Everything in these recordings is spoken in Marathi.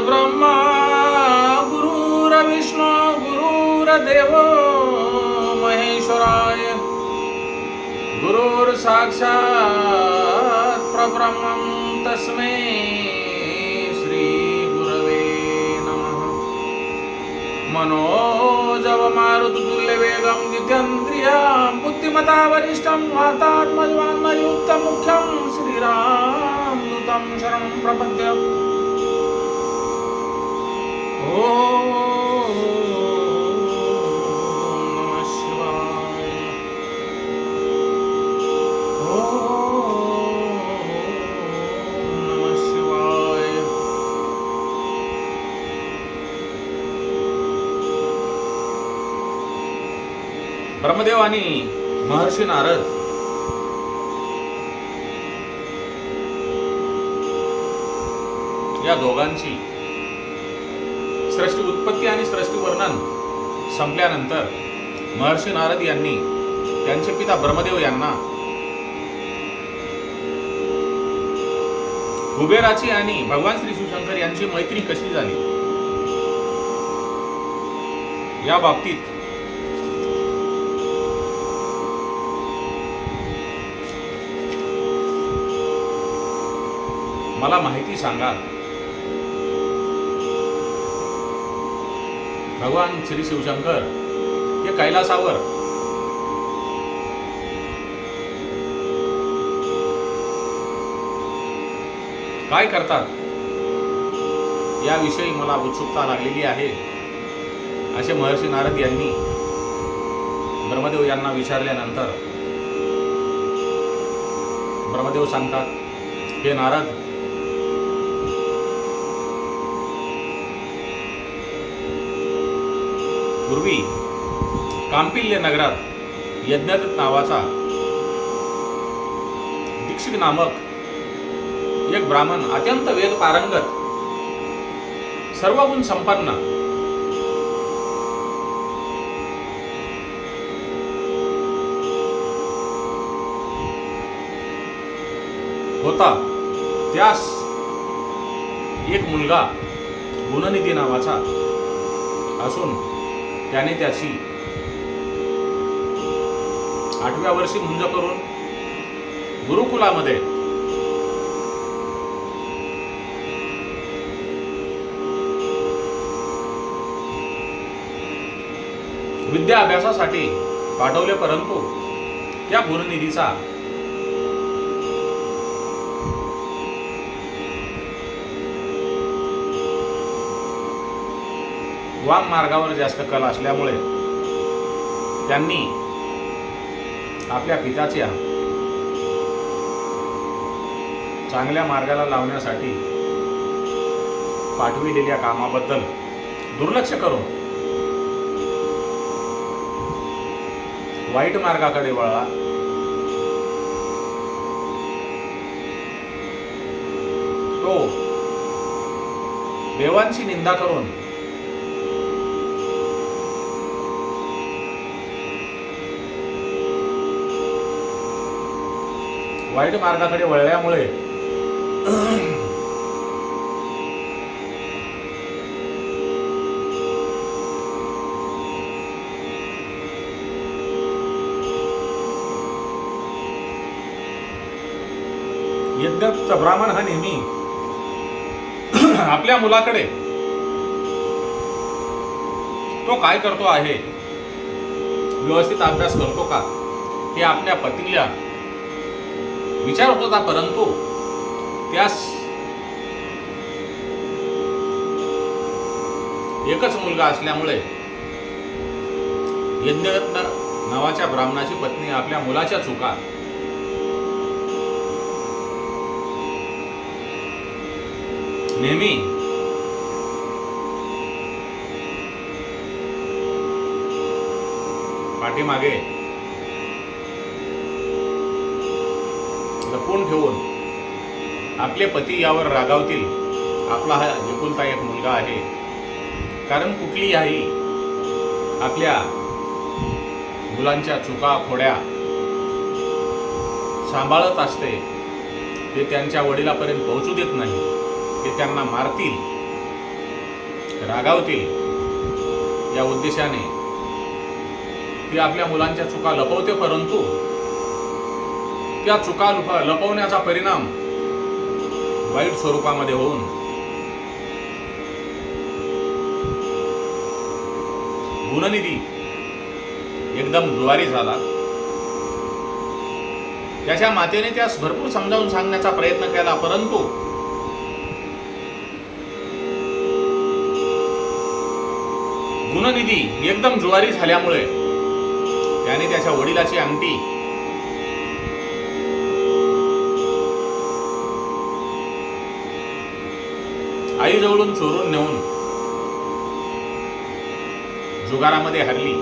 ब्रह्मा गुरुरविष्णु गुरुर्देव महेश्वराय। गुरुर्साक्षात् तस्मै श्रीगुरवे नमः। मनोजवमारुतुल्यवेगं नित्यन्द्रियां बुद्धिमता वरिष्ठं वातात्मज्वान्मयुक्तमुख्यं श्रीरामदूतं शरणं प्रपद्य ब्रह्मदेव आणि महर्षी नारद या दोघांची संपल्यानंतर महर्षी नारद यांनी त्यांचे पिता ब्रह्मदेव यांना कुबेराची आणि भगवान श्री शिवशंकर यांची मैत्री कशी झाली? या बाबतीत मला माहिती सांगा भगवान श्री शिवशंकर हे कैलासावर. काय करतात? याविषयी मला उत्सुकता लागलेली आहे. असे महर्षी नारद यांनी ब्रह्मदेव यांना विचारल्यानंतर ब्रह्मदेव सांगतात हे नारद पूर्वी कांपिल्य नगरात यज्ञदत्त नावाचा दीक्षित नामक एक ब्राह्मण अत्यंत वेद पारंगत सर्व गुण संपन्न होता. त्यास एक मुलगा गुणनिधी नावाचा असून त्याने त्याची आठव्या वर्षी मुंज करून गुरुकुलामध्ये विद्या अभ्यासासाठी पाठवले परंतु त्या गुरुनिधीचा वाम मार्गावर जास्त कल असल्यामुळे त्यांनी आपल्या पिताच्या चांगल्या मार्गाला लावण्यासाठी पाठविलेल्या कामाबद्दल दुर्लक्ष करून वाईट मार्गाकडे वळला तो देवांची निंदा करून वाईट मार्गाकडे वळल्यामुळे. यज्ञ ब्राह्मण हा नेहमी आपल्या मुलाकडे. तो काय करतो आहे? व्यवस्थित अभ्यास करतो का? हे आपल्या पतीला विचारत होता परंतु त्यास एकच मुलगा असल्यामुळे यज्ञरत्न नावाच्या ब्राह्मणाची पत्नी आपल्या मुलाच्या चुका नेहमी पाठीमागे लपवून ठेवून आपले पती यावर रागावतील. आपला हा एकुलता एक मुलगा आहे. कारण कुठली आई आपल्या मुलांच्या चुका खोड्या सांभाळत असते ते त्यांच्या वडिलापर्यंत पोहोचू देत नाही. ते त्यांना मारतील रागावतील. या उद्देशाने ती आपल्या मुलांच्या चुका लपवते परंतु त्या चुका लुप लपवण्याचा परिणाम वाईट स्वरूपामध्ये होऊन. गुणनिधी एकदम जुवारी झाला. त्याच्या मातेने त्यास भरपूर समजावून सांगण्याचा प्रयत्न केला परंतु गुणनिधी एकदम जुवारी झाल्यामुळे त्याने त्याच्या वडिलाची अंगठी आईजवळून चोरून नेऊन जुगारामध्ये हरली.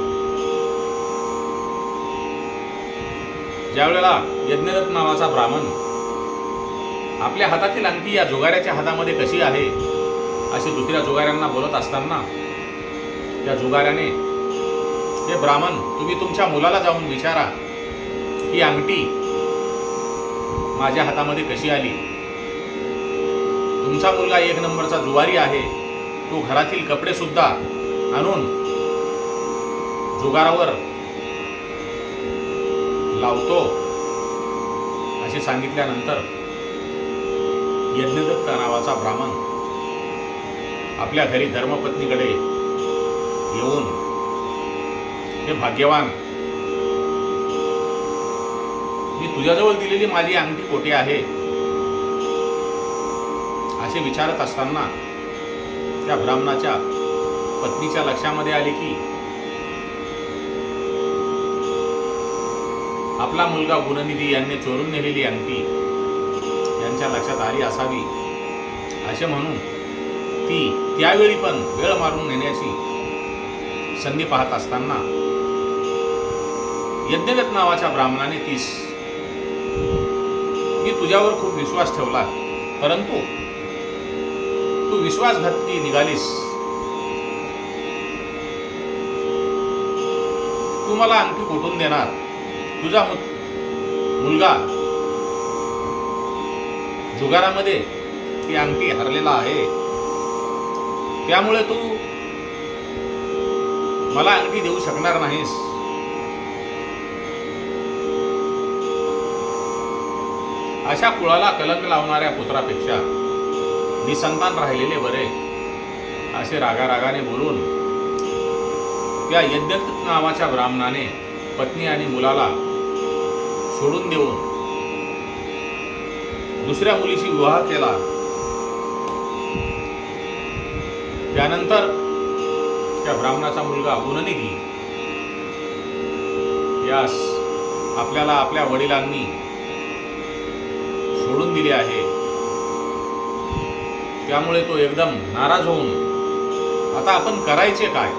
ज्यावेळेला यज्ञरथ नावाचा ब्राह्मण आपल्या हातातील अंगठी या जुगाऱ्याच्या हातामध्ये कशी आहे असे दुसऱ्या जुगाऱ्यांना बोलत असताना त्या जुगाऱ्याने हे ब्राह्मण तुम्ही तुमच्या मुलाला जाऊन विचारा ही अंगठी माझ्या हातामध्ये कशी आली? तुमचा मुलगा एक नंबरचा जुवारी आहे. तो घरातील कपडेसुद्धा आणून जुगारावर लावतो. असे सांगितल्यानंतर यज्ञदत्त नावाचा ब्राह्मण आपल्या घरी धर्मपत्नीकडे येऊन हे भाग्यवान मी तुझ्याजवळ दिलेली माझी अंगठी कोठे आहे? असे विचारत असताना त्या ब्राह्मणाच्या पत्नीच्या लक्षामध्ये आले की आपला मुलगा गुणनिधी यांनी चोरून नेलेली अंगठी यांच्या लक्षात आली असावी. असे म्हणून ती त्यावेळी पण वेळ मारून नेण्याची संधी पाहत असताना यज्ञदत्त नावाच्या ब्राह्मणाने तीस मी तुझ्यावर खूप विश्वास ठेवला परंतु विश्वासघातकी निघालीस. तू मला अंगठी कुठून देणार? तुझा मुलगा. जुगारामध्ये ती अंगठी हरलेला आहे. त्यामुळे तू मला अंगठी देऊ शकणार नाहीस. अशा कुळाला कलंक लावणाऱ्या पुत्रापेक्षा निसंतान राहिलेले बरे. असे रागारागाने बोलून त्या यज्ञत नावाच्या ब्राह्मणाने पत्नी आणि मुलाला सोडून देऊन दुसऱ्या मुलीशी विवाह केला. त्यानंतर त्या ब्राह्मणाचा मुलगा गुणनिधी यास आपल्याला आपल्या वडिलांनी सोडून दिले आहे. त्यामुळे तो एकदम नाराज होऊन आता आपण करायचे काय?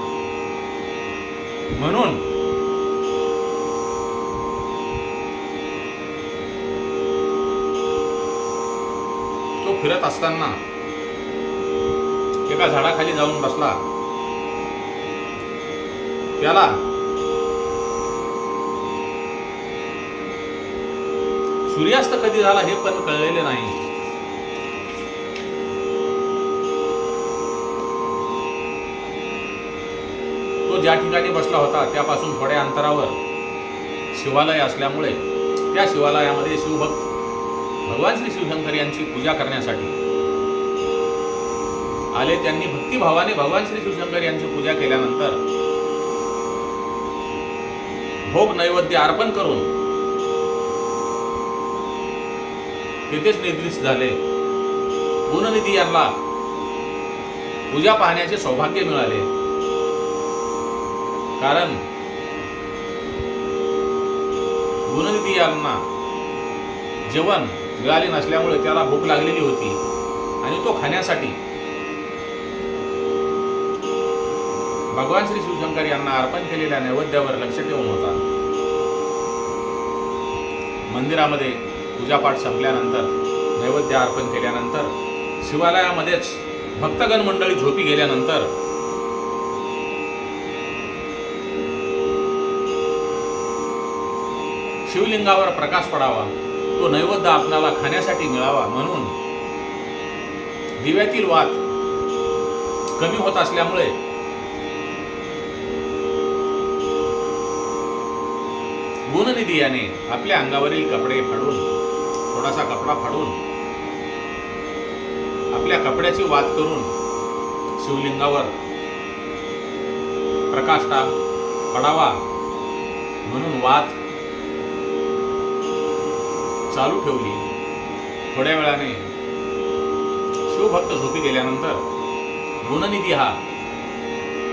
म्हणून तो फिरत असताना एका झाडाखाली जाऊन बसला. त्याला सूर्यास्त कधी झाला हे पण कळलेले नाही. तो ज्या ठिकाणी बसला होता त्यापासून थोड्या अंतरावर शिवालय असल्यामुळे त्या शिवालयामध्ये शिवभक्त भगवान श्री शिवशंकर यांची पूजा करण्यासाठी आले. त्यांनी भक्तिभावाने भगवान श्री शिवशंकर यांची पूजा केल्यानंतर भोग नैवेद्य अर्पण करून तिथेच निद्रिस्त झाले. गुणनिधी यांना पूजा पाहण्याचे सौभाग्य मिळाले. कारण गुणनिधी यांना जेवण मिळाले नसल्यामुळे त्याला भूक लागलेली होती आणि तो खाण्यासाठी भगवान श्री शिवशंकर यांना अर्पण केलेल्या नैवेद्यावर लक्ष ठेवून होता. मंदिरामध्ये पूजापाठ संपल्यानंतर नैवेद्य अर्पण केल्यानंतर शिवालयामध्येच भक्तगण मंडळी झोपी गेल्यानंतर शिवलिंगावर प्रकाश पडावा तो नैवेद्य आपणाला खाण्यासाठी मिळावा म्हणून दिव्यातील वात कमी होत असल्यामुळे गुणनिधी याने आपल्या अंगावरील कपडे फाडून थोडासा कपडा फाडून आपल्या कपड्याची वात करून शिवलिंगावर प्रकाश टाक पडावा म्हणून वात चालू ठेवली. थोड्या वेळाने शिवभक्त झोपी गेल्यानंतर गुणनिधी हा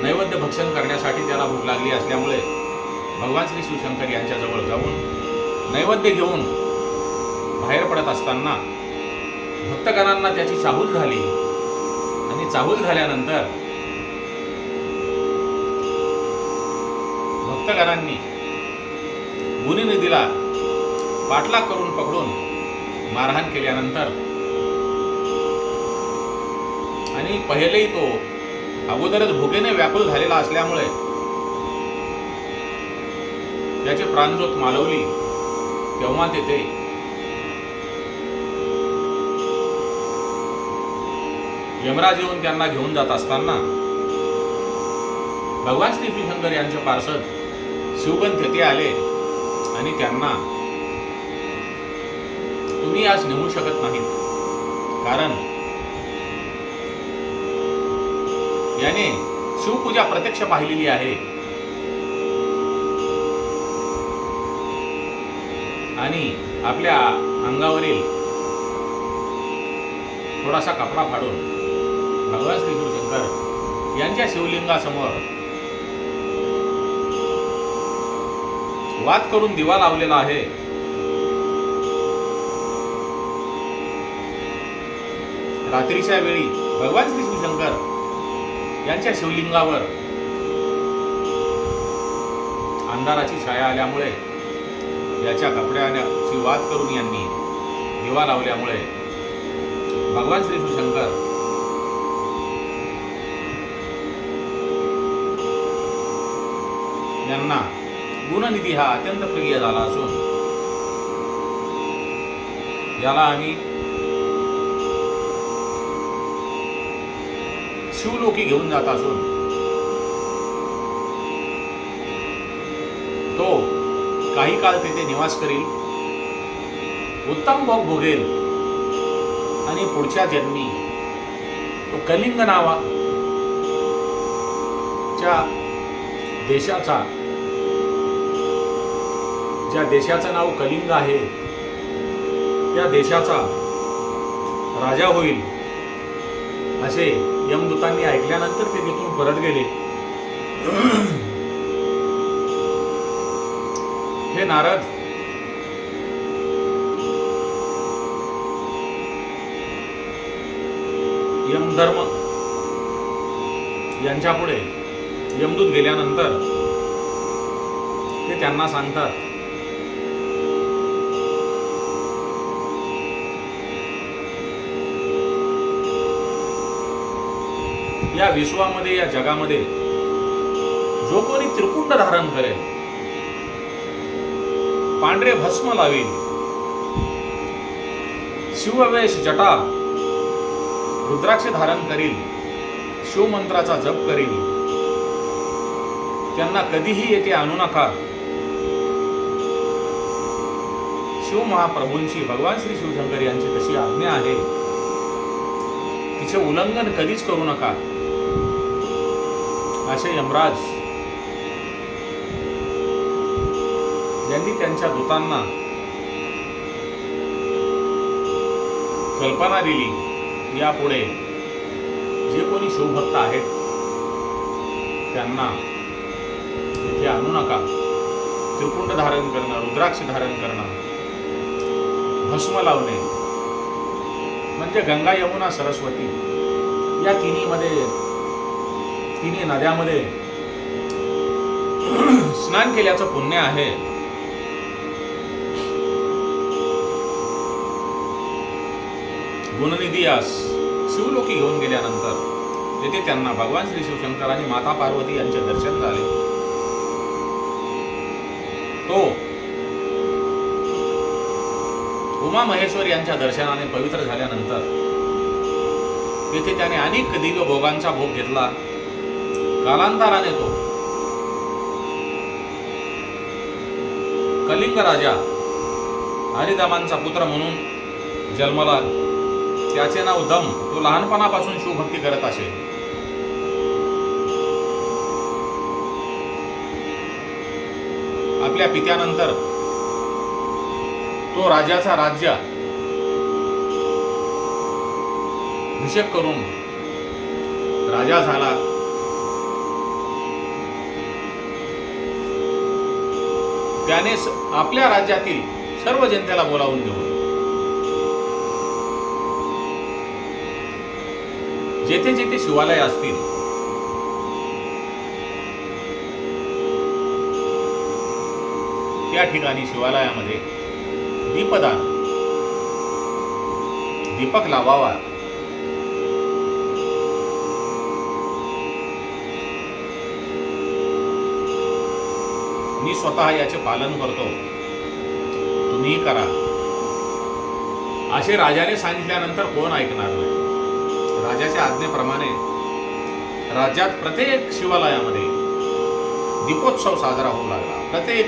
नैवेद्य भक्षण करण्यासाठी त्याला भूक लागली असल्यामुळे भगवान श्री शिवशंकर यांच्याजवळ जाऊन नैवेद्य घेऊन बाहेर पडत असताना भक्तगणांना त्याची चाहूल झाली. आणि चाहूल झाल्यानंतर भक्तगणांनी गुणनिधीला पाठलाग करून पकडून मारहाण केल्यानंतर आणि पहिलेही तो अगोदरच भुकेने व्याकुळ झालेला असल्यामुळे त्याची प्राणज्योत मालवली तेव्हा तेथे यमराज येऊन त्यांना घेऊन जात असताना भगवान श्री शंकर यांचे पार्षद शिवगण तेथे आले आणि त्यांना तुम्ही आज नेऊ शकत नाहीत कारण याने शिवपूजा प्रत्यक्ष पाहिलेली आहे. आणि आपल्या अंगावरील थोडासा कपडा फाडून भगवान श्री शिवशंकर यांच्या शिवलिंगासमोर वाद करून दिवा लावलेला आहे. रात्रीच्या वेळी भगवान श्री शिवशंकर यांच्या शिवलिंगावर अंधाराची छाया आल्यामुळे याच्या कपड्याची वाद करून यांनी दिवा लावल्यामुळे भगवान श्री शिवशंकर यांना गुणनिधी हा अत्यंत प्रिय झाला असून याला आम्ही शिवलोकी घेऊन जात असून. तो काही काळ तिथे निवास करील. उत्तम भोग भोगेल. आणि पुढच्या जन्मी तो कलिंग नावा च्या देशाचा ज्या देशाचं नाव कलिंग आहे त्या देशाचा राजा होईल असे यमदूतांनी ऐकल्यानंतर ते तिथून परत गेले. हे नारद. यमधर्म. यांच्या पुढे यमदूत गेल्यानंतर ते त्यांना सांगतात. या विश्वामध्ये या जगामध्ये जो कोणी त्रिकुंड धारण करेल पांढरे भस्म लावेल शिववेश जटा रुद्राक्ष धारण करील शिवमंत्राचा जप करील त्यांना कधीही येथे आणू नका. शिव महाप्रभूंची भगवान श्री शिवशंकर यांची तशी आज्ञा आहे. तिचे उल्लंघन कधीच करू नका. असे यमराज यांनी त्यांच्या दूतांना कल्पना दिली यापुढे जे कोणी शिवभक्त आहेत त्यांना इथे आणू नका. त्रिपुंड धारण करणं रुद्राक्ष धारण करणं भस्म लावणे म्हणजे गंगा यमुना सरस्वती या तिन्हीमध्ये तिन्ही नद्यामध्ये स्नान केल्याचं पुण्य आहे. गुणनिधी यास शिवलोकी घेऊन गेल्यानंतर तेथे त्यांना भगवान श्री शिवशंकर आणि माता पार्वती यांचे दर्शन झाले. तो उमा महेश्वर यांच्या दर्शनाने पवित्र झाल्यानंतर तेथे त्याने अनेक दिव्य भोगांचा भोग घेतला. कालांतराने तो. कलिंग राजा हरिदमांचा पुत्र म्हणून जन्मला त्याचे नाव दम तो लहानपणापासून शिवभक्ती करत असे. आपल्या पित्यानंतर तो राजाचा राज्य अभिषेक करून राजा झाला. त्याने आपल्या राज्यातील सर्व जनतेला बोलावून घेऊन जेथे जेथे शिवालय असतील त्या ठिकाणी शिवालयामध्ये दीपदान दीपक लावावा. मी स्वतः याचे पालन करतो. तुम्ही करा. असे राजाने सांगितल्यानंतर कोण ऐकणार नाही? राजाच्या आज्ञेप्रमाणे राज्यात प्रत्येक शिवालयामध्ये दीपोत्सव साजरा होऊ लागला. प्रत्येक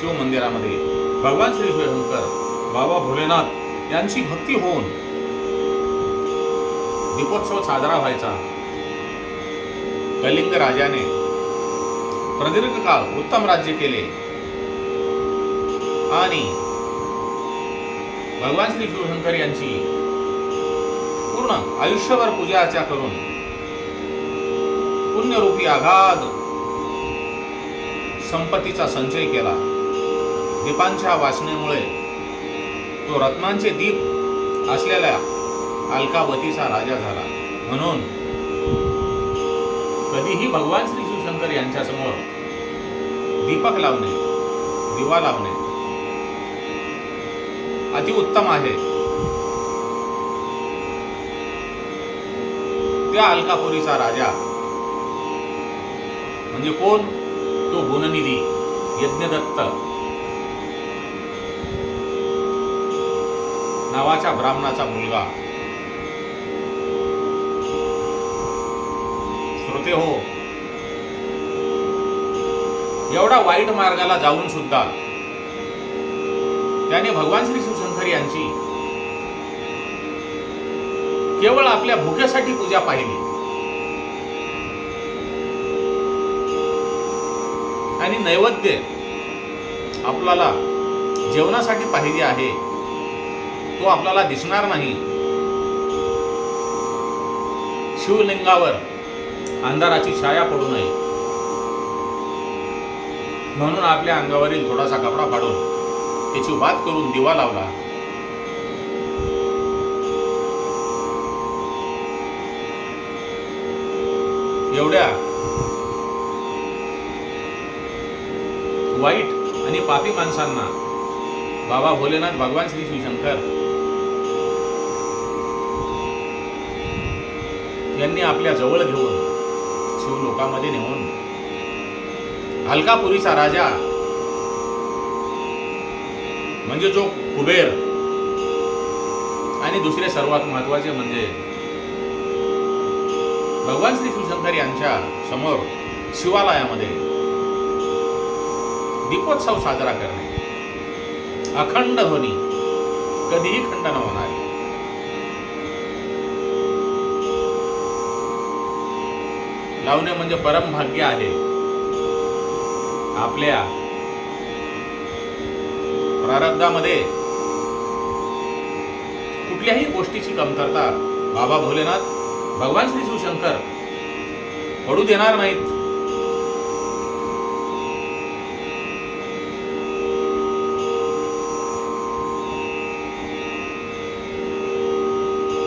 शिवमंदिरामध्ये भगवान श्री शिवशंकर बाबा भोलेनाथ यांची भक्ती होऊन दीपोत्सव साजरा व्हायचा. कलिंग राजाने प्रदीर्घ काळ उत्तम राज्य केले. आणि भगवान श्री शिवशंकर यांची पूर्ण आयुष्यभर पूजा अर्चा करून पुण्यरूपी आघाद संपत्तीचा संचय केला. दीपांच्या वासनेमुळे तो रत्नांचे दीप असलेल्या अलकावतीचा राजा झाला. म्हणून कधीही भगवान श्री शिवशंकर यांच्यासमोर दीपक लावणे दिवा लावणे अतिउत्तम आहे. त्या अलकापुरीचा राजा म्हणजे कोण? तो गुणनिधी यज्ञदत्त. नावाच्या ब्राह्मणाचा मुलगा. श्रोते हो एवढा वाईट मार्गाला जाऊन सुद्धा त्याने भगवान श्री शिवशंकर यांची केवळ आपल्या भुक्यासाठी पूजा पाहिली. आणि नैवेद्य आपल्याला जेवणासाठी पाहिजे आहे तो आपल्याला दिसणार नाही. शिवलिंगावर अंधाराची छाया पडू नये. म्हणून आपल्या अंगावरील थोडासा कपडा फाडून त्याची वात करून दिवा लावला. एवढ्या वाईट आणि पापी माणसांना बाबा भोलेनाथ भगवान श्री शिवशंकर यांनी आपल्या जवळ घेऊन शिवलोकामध्ये नेऊन अलकापुरीचा राजा. म्हणजे जो कुबेर. आणि दुसरे सर्वात महत्त्वाचे म्हणजे भगवान श्री शिवशंकर यांच्या समोर शिवालयामध्ये दीपोत्सव साजरा करणे. अखंड ध्वनी. कधीही खंड न होणार. लावणे म्हणजे परम भाग्य आहे. आपल्या प्रारब्धामध्ये कुठल्याही गोष्टीची कमतरता बाबा भोलेनाथ भगवान श्री शिवशंकर पडू देणार नाहीत.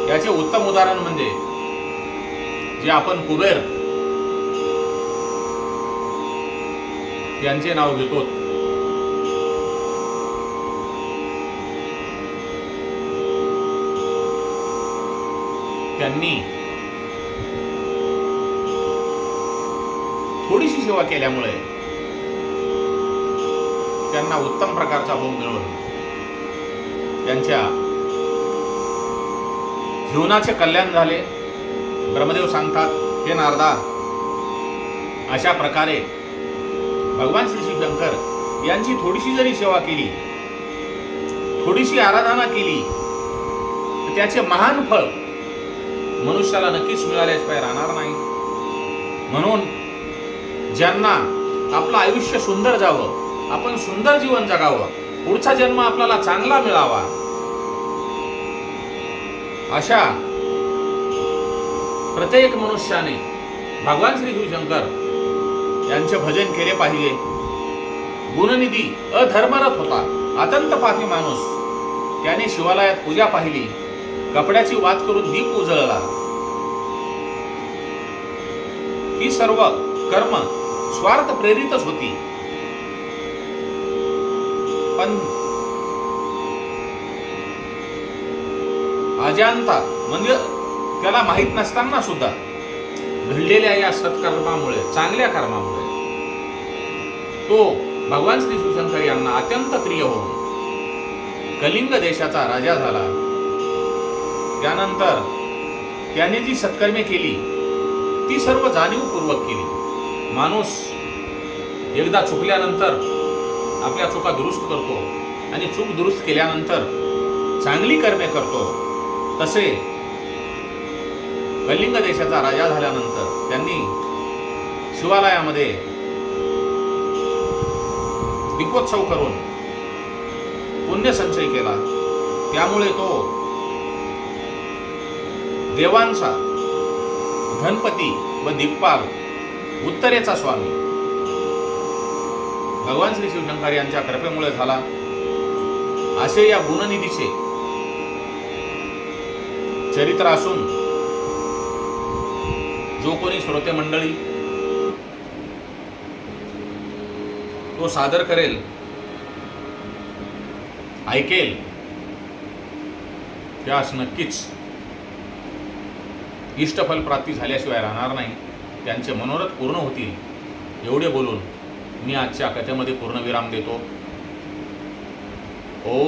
याचे उत्तम उदाहरण म्हणजे जे आपण कुबेर यांचे नाव घेतो. त्यांनी थोडीशी सेवा केल्यामुळे त्यांना उत्तम प्रकारचा भोग मिळवून त्यांच्या जीवनाचे कल्याण झाले. ब्रह्मदेव सांगतात हे नारदा अशा प्रकारे भगवान श्री शंकर यांची थोडीशी जरी सेवा केली थोडीशी आराधना केली तर त्याचे महान फळ मनुष्याला नक्कीच मिळाल्याशिवाय राहणार नाही. म्हणून ज्यांना आपलं आयुष्य सुंदर जावं आपण सुंदर जीवन जगावं पुढचा जन्म आपल्याला चांगला मिळावा अशा प्रत्येक मनुष्याने भगवान श्री शिवशंकर ज्यांचे भजन केले पाहिजे. गुणनिधी अधर्मरत होता. अत्यंत पापी माणूस. त्याने शिवालयात पूजा पाहिली. कपड्याची वात करून दीप उजळला. ही सर्व कर्म स्वार्थ प्रेरितच होती. पण अजांता म्हणजे त्याला माहीत नसताना सुद्धा घडलेल्या या सत्कर्मामुळे चांगल्या कर्मामुळे तो भगवान श्री शिवशंकर यांना अत्यंत प्रिय होऊन कलिंग देशाचा राजा झाला. त्यानंतर त्याने जी सत्कर्मे केली ती सर्व जाणीवपूर्वक केली. माणूस एकदा चुकल्यानंतर आपल्या चुका दुरुस्त करतो आणि चूक दुरुस्त केल्यानंतर चांगली कर्मे करतो. तसे कलिंग देशाचा राजा झाल्यानंतर त्यांनी शिवालयामध्ये दीपोत्सव करून पुण्यसंचय केला. त्यामुळे तो देवांचा धनपती व दिग्पाल उत्तरेचा स्वामी. भगवान श्री शिवशंकर यांच्या कृपेमुळे झाला. असे या गुणनिधीचे चरित्र असून जो कोणी श्रोते मंडळी तो सादर करेल ऐकेल त्यास नक्कीच इष्टफल प्राप्ती झाल्याशिवाय राहणार नाही. त्यांचे मनोरथ पूर्ण होतील. एवढे बोलून मी आजच्या कथेमध्ये पूर्णविराम देतो. ओ